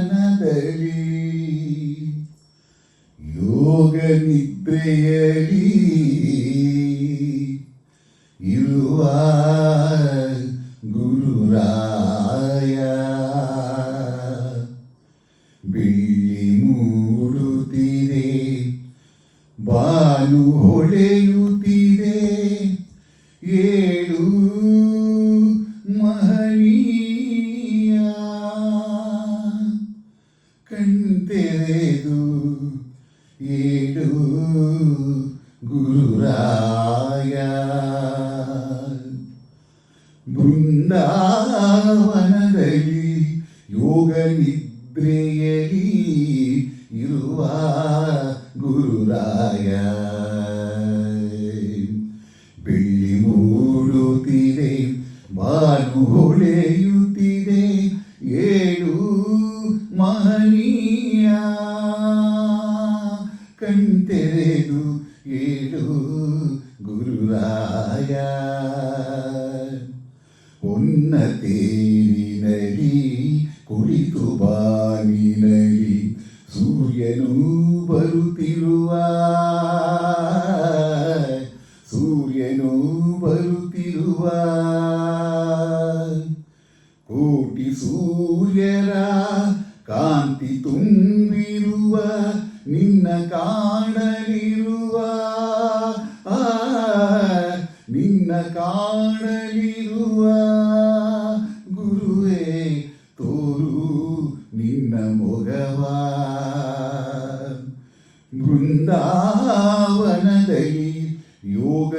ಬೃಂದಾವನದಲ್ಲಿ ಯೋಗ ನಿದ್ರೆಯಲಿ ಇರುವ ಗುರುರಾಯ ಬಿಳಿ ಮೂಡುತ್ತಿದೆ ಬಾನು ಹೊಳೆಯುತ್ತಿದೆ ಏಳು ಮಹನೀಯ ಕಣ್ತೆರೆದು ಏಳು ಗುರುರಾಯ ಬೃಂದಾವನದಲ್ಲಿ ಯೋಗ ನಿದ್ರೆಯಲಿ ಇರುವ ಗುರುರಾಯ ಏಳು ಗುರುರಾಯ ಹೊನ್ನ ತೇರಿನಲಿ ಕುಳಿತು ಬಾನಿನಲಿ ಸೂರ್ಯನು ಬರುತ್ತಿರುವ ಸೂರ್ಯನು ಬರುತ್ತಿರುವ ಕೋಟಿ ಸೂರ್ಯರ ಕಾಂತಿ ತುಂಬಿರುವ ನಿನ್ನ ಕಾಣಲಿರುವ ನಿನ್ನ ಕಾಣಲಿರುವ ಗುರುವೇ ತೋರು ನಿನ್ನ ಮೊಗವ. ಬೃಂದಾವನದಲ್ಲಿ ಯೋಗ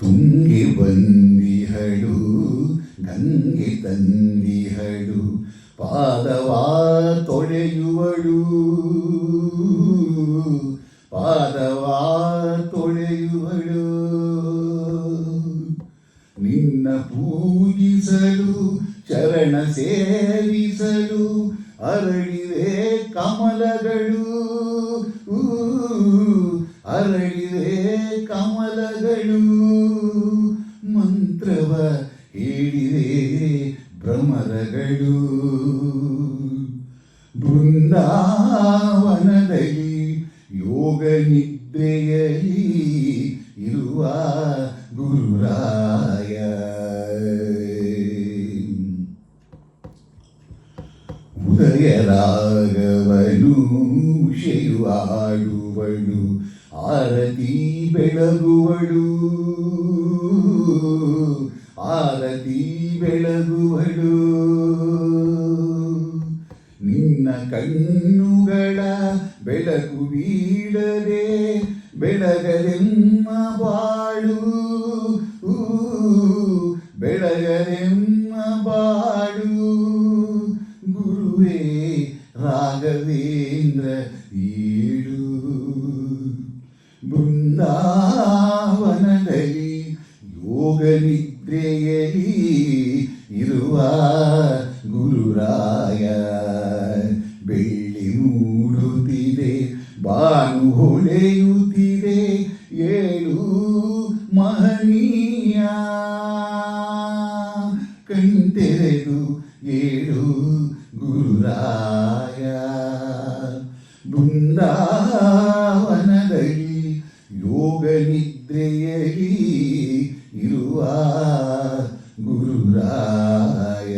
ತುಂಗೆ ಬಂದಿಹಳು ಗಂಗೆ ತಂದಿಹಳು ಪಾದವಾ ತೊಳೆಯುವಳು. ಪಾದವಾ ತೊಳೆಯುವಳು. ನಿನ್ನ ಪೂಜಿಸಲು ಚರಣ ಸೇವಿಸಲು ಅರಳಿವೆ ಕಮಲಗಳು. ಅರಳಿವೆ ಕಮಲಗಳು. ಹೇಳಿವೆ ಭ್ರಮರಗಳು. ಬೃಂದಾವನದಲ್ಲಿ ಯೋಗ ನಿದ್ರೆಯಲಿ ಇರುವ ಗುರುರಾಯ. ಉದಯ ರಾಗವನು ಆಡುವಳು ಆರತಿ ಬೆಳಗುವಳು. ಆರತಿ ಬೆಳಗುವಳು ನಿನ್ನ ಕಣ್ಣುಗಳ ಬೆಳಕು ಬೀಳದೆ ಬೆಳಗಲೆಮ್ಮ ಬಾಳು ಊ, ಬೆಳಗಲೆಮ್ಮ ಬಾಳು ಗುರುವೇ ರಾಘವೇಂದ್ರ ಏಳು ಬೃಂದಾವನದಲ್ಲಿ ಇರುವ ಗುರುರಾಯ